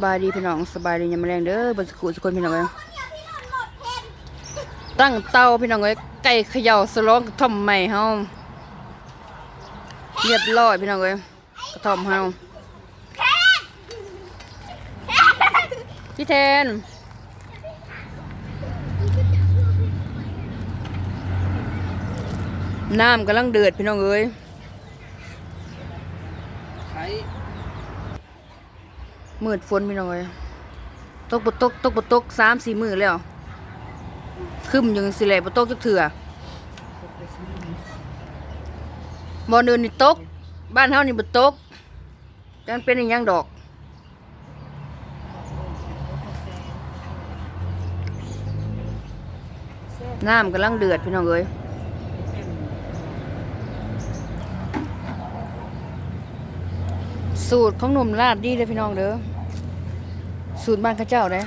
สบายดีพี่น้องสบายดียามมอแรงเด้อบนสกุลสกุลพี่น้องเอ้ยตั้งเตาพี่น้องเอ้ยไก่เขย่าสลองกระท่อมใหม่เฮาเรียบร้อยพี่น้องเอ้ยกระท่อมเฮาพี่แทนน้ำกำลังเดือดพี่น้องเอ้ย ใช้ มืดฝนพี่น้องเอ้ยตกบตกตกบตกสามสี่มือแล้วคึมยังสิแหละบตกจักเถื่อบ่เดินนี่ตก บ้านเฮานี่บตกจังเป็นอีหยังดอกน้ำกำลังเดือดพี่น้องเอ้ย สูตรของหนุ่มลาดดีเลยพี่น้องเด้อสูตรบ้านข้าเจ้าเด้อ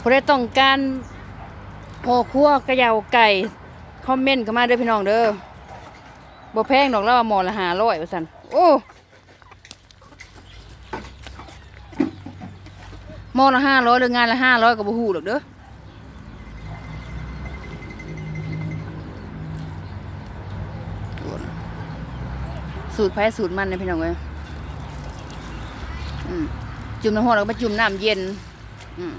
พอได้ต้องการพอคั่วกระเยาไก่คอมเมนต์เข้ามาเด้อพี่น้องเด้อบ่แพงดอกแล้วว่าหมอละหาร้อยว่าซั่นโอ้หมอละห้าร้อยหรืองานละห้าร้อยก็บ่ฮู้ดอกเด้อ สูตรแพ้สูตรมันนะพี่น้องเอ้ยจุ่มน้ำร้อนแล้วก็มาจุ่มน้ำเย็น อืม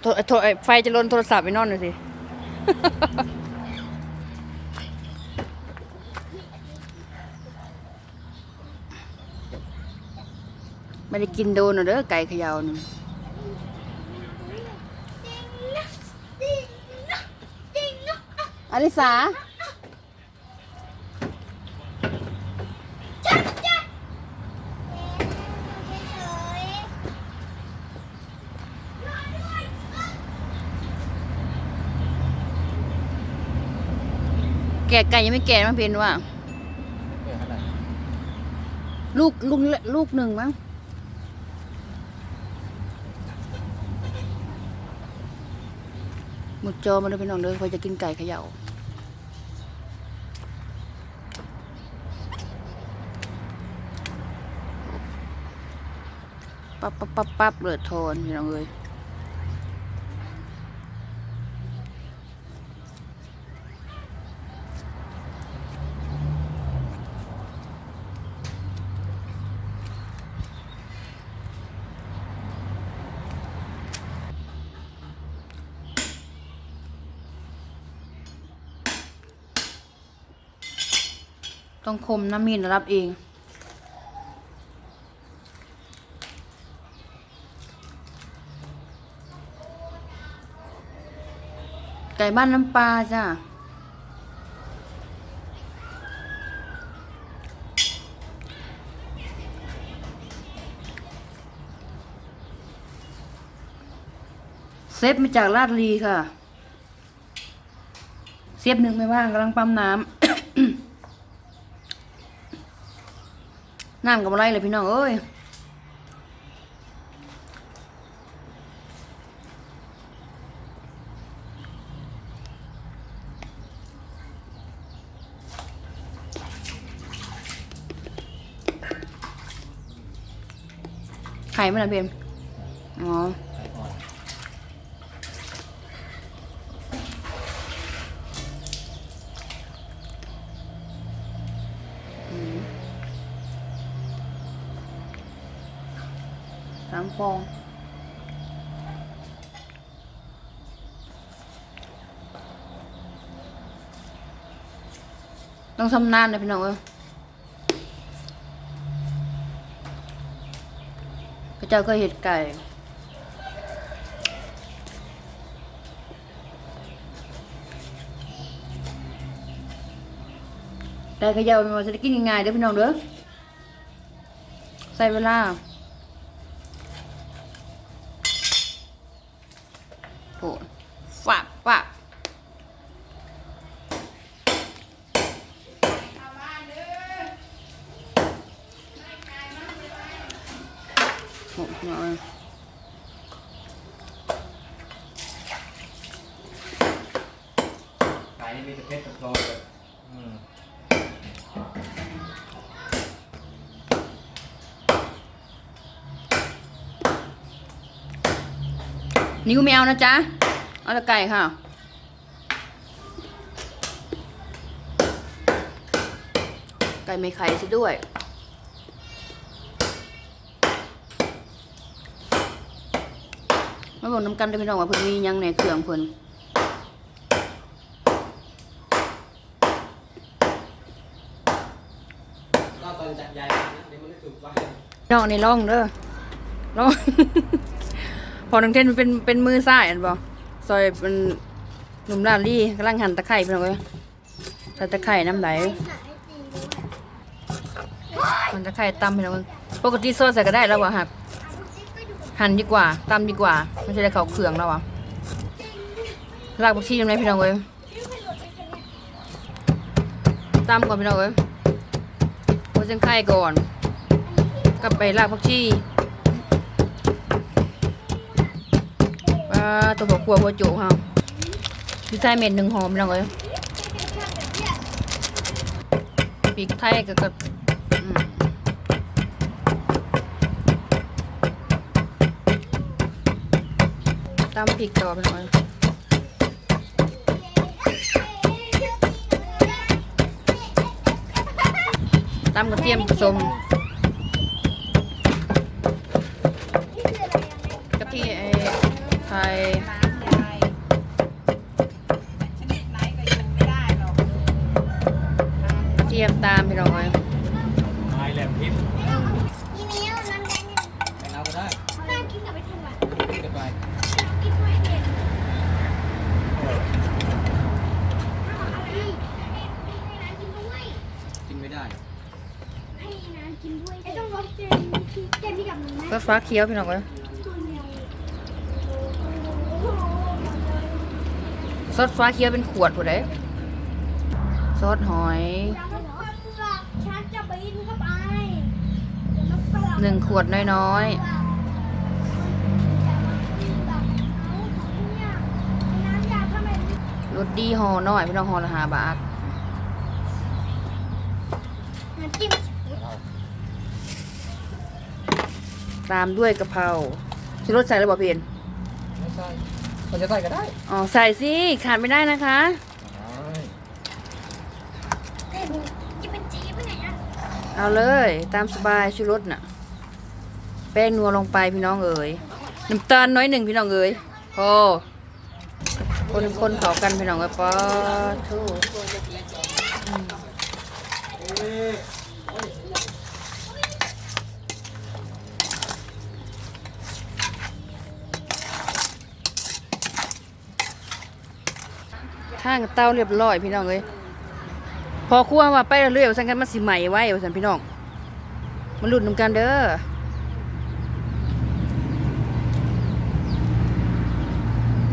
โทรโทไฟจะลนโทรศัพท์ไปนอนหน่อยสิ ไม่ได้กินโดนหรอเด้อไก่เขยาวนี่ อลิสาแก่ไก่ยังไม่แก่มั้งเพนว่า ลูกลูกลูกหนึ่งมั้งหมดจอมาเลยพี่น้องเด้อคอจะกินไก่เขย่า ปั๊บปั๊บปั๊บปั๊บเลือดทอนพี่น้องเอ้ยต้องคมน้ำมีนรับเอง ก่บ้านน้ำปลาจ้ะเซฟมาจากลาดลีค่ะ เซฟหนึ่งไม่ว่างกำลังปั๊มน้ำ น้ำกับอะไรเลยพี่น้องเอ้ย ไข่ไม่ละเพียมอ๋อสามฟองต้องทำนานนะพี่น้องเอ้ย จ้าก็เห็ดไก่ไก่ขย่ามันจะได้กินง่ายๆเด้อพี่น้องเด้อ ใส่เวลาโผล่ เอาขนี่มีแต่เพชรกัองเลยนิ้วแมวนะจ๊ะ เอาตะไก่ค่ะ ไก่ไม่ไข่ซะด้วย มาบอกน้ำกันได้อพี่น้องว่าเพิ่นมีหยังในเครื่องเพิ่นก็ตอนจัดยายนะเดี๋ยวมันไม่ถูกไปน้องนี่ลองเด้อลองพอน้องเทนมันเป็นเป็นมือซ้ายอันบ่ซอยเป็นหนุ่มลาลี่กำลังหั่นตะไคร้พี่น้องเอ้ยใส่ตะไคร้น้ำไหลมันตะไคร้ตำพี่น้องเอ้ยปกติซอยใส่ก็ได้แล้วว่ะครับ หั่นดีกว่าตำดีกว่าไม่ใช่ได้เขาเครื่องแล้วอะรากผักชีตรงไหนพี่น้องเอ้ยตำก่อนพี่น้องเอ้ยโอ้ยเส้นไข่ก่อนกลับไปรากผักชีปลาตัวหัวขัวหัวโจกเฮาพริกไทยเม็ดหนึ่งหอมพี่น้องเอ้ยพริกไทยก็ก็ ตำพริกต่อพี่น้องเอ้ยตำกระเทียมผสมกะทิไอ้ไทยชนิดไหนก็อยู่ไม่ได้หรอกเทียมตามพี่น้องเอ้ยไม้แหลมทิพย์ อีเมลน้ำแดงเนี่ย ไปเอาก็ได้ น่ากินกับไปทำไม กินกันไป กินด้วยเนี่ยอะไรให้น้ากินด้วย กินไม่ได้ ให้น้ากินด้วยไอ้ต้องรสเจนที่เจนที่ ก็ฟ้าเขียวพี่น้องเอ้ยซอสฟ้าเขียวเป็นขวดผู้ใดซอสหอยหนึ่งขวดน้อยๆรสดีห่อหน้อยพี่น้องห่อละหาบาทน้ำจิ้ม ตามด้วยกะเพราชิรสใส่แล้วบอกเพียนไม่ใช่มันจะใส่ก็ได้อ๋อใส่สิขาดไม่ได้นะคะเผ็ดจะเป็นเจ๊ไปไหนอะเอาเลยตามสบายชูรสน่ะ แป้งนัวลงไปพี่น้องเอ๋ยน้ำตาลน้อยหนึ่งพี่น้องเอ๋ยพอคนคนเขากันพี่น้องเอ๋ยป๊าทู ข้างเตาเรียบร้อยพี่น้องเอ้ยพอคั่วว่าไปเรื่อยๆว่าสังกันมันสิใหม่ไว้ว่าสันพี่น้อง มันหลุดน้ำกันเด้อ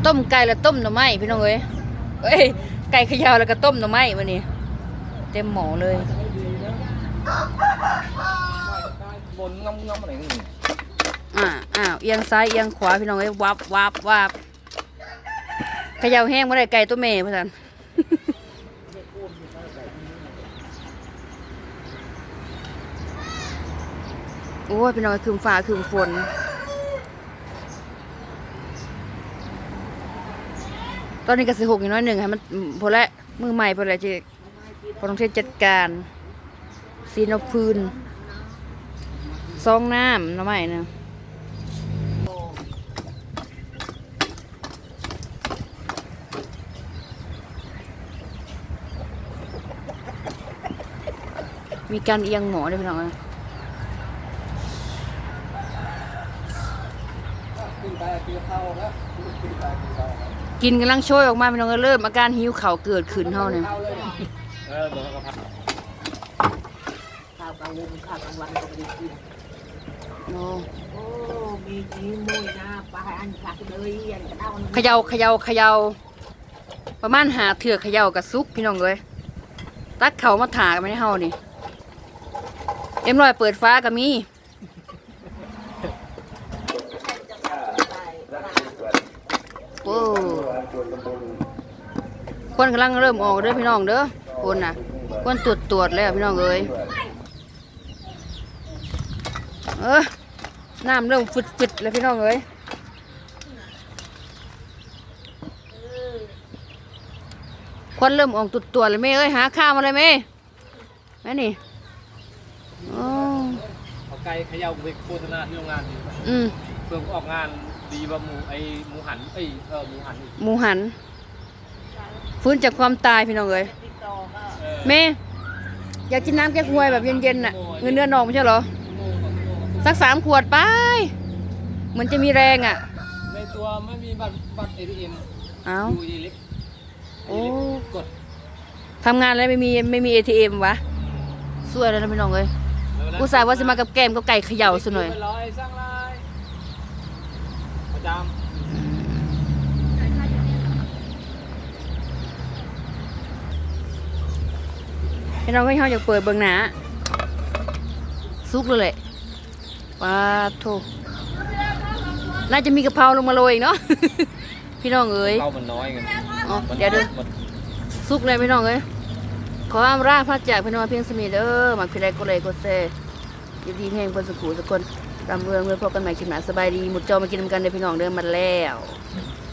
ต้มไก่แล้วต้มหน่อไม้พี่น้องเอ้ยเอ้ยไก่เขยาวแล้วก็ต้มหน่อไม้มานี่เต็มหม้อเลยบนงำงำอะไรนี่อ่าอ้าวเอียงซ้ายเอียงขวาพี่น้องเอ้ยวับวับวับ เขยาแห้งมาได้ไก่ตัวเมย์พ่อสันโอ้ยพี่น้องเอ้ยคืมฟ้าคืมฝนตอนนี้ก็สิหกอย่างน้อยหนึ่งให้มันพอและมือใหม่พอและจะพอต้องเทศจัดการซีนอพื้นซองน้ำน้ำใหม่นะ มีการเอียงหมอด้วยพี่น้องเอ้ยกินไปกินข้าวแล้วกินไปกินข้าวกินกำลังโช่วยออกมาพี่น้องเอ้ยเริ่มอาการหิวเข่าวเกิดขึ้นเท่าเนี่ยข้าวเลยเออบอกกับพักข้าวกลางวันข้าวกลางวันก็ไม่ได้กินโอ้โอ้มีจีมุยนะปลาอันผักเลยอันเอาเขยาเขยาเขยาประมาณหาเถือกเขยากับซุกพี่น้องเลยตักเขามาถากันไม่ได้เฮานี่ เอ็มลอยเปิดฟ้าก็มีโอ้คนกำลังเริ่มออกเด้อพี่น้องเด้อคนน่ะ คนตรวจตรวจแล้วพี่น้องเอ้ยเออน้ำเริ่มฟึดฟึดแล้วพี่น้องเอ้ยคนเริ่มออกตรวจตรวจเลยแม่เอ้ยหาข้าวมาเลยแม่แม่นี่ โอ้เอาไก่เขย่าไปโฆษณาที่โรงงานดีอืมเพื่อออกงานดีกว่าหมูไอหมูหันไอยเออหมูหันอีกหมูหัน ฟื้นจากความตายพี่น้องเอ้ยติดต่อก็เออแม่อยากกินน้ำแก้ควยแบบเย็นๆน่ะเงินเนื้อนองไม่ใช่เหรอ ชั่วโมงสองชั่วโมงสักสามขวดไป เหมือนจะมีแรงอะ ในตัวไม่มีบัตรบัตร ATM เอา ดูอีเล็กโอ้ กดทำงานแล้วไม่มีไม่มี ATM วะสวยแล้วนะพี่น้องเอ้ย อุตส่าห์ว่าจะมากับแกมกับไก่เขย่าซะหน่อยไปร้อยสร้างลายประจพี่น้องก็เขาอยากเปิดเบิ่งหนาซุกเลยแหละปลาโถน่าจะมีกะเพราลงมาโรยอีกเนาะ พี่น้องเอ้ยำเข้ามันน้อยไงอ๋อเดี๋ยวเดี๋ยวมันซุกเลยพี่น้องเอ้ยขออำลาพระจากพี่น้องเพียงสมีเด้อหมักพี่ไรก็เลยก็เซ่ ยินดีแห้งคนสุขูสกคนรำเรืองเมื่อพบกันใหม่คลิปหน้าสบายดี หมุดจอมากินนำกันเด้อพี่น้องเด้อมาแล้ว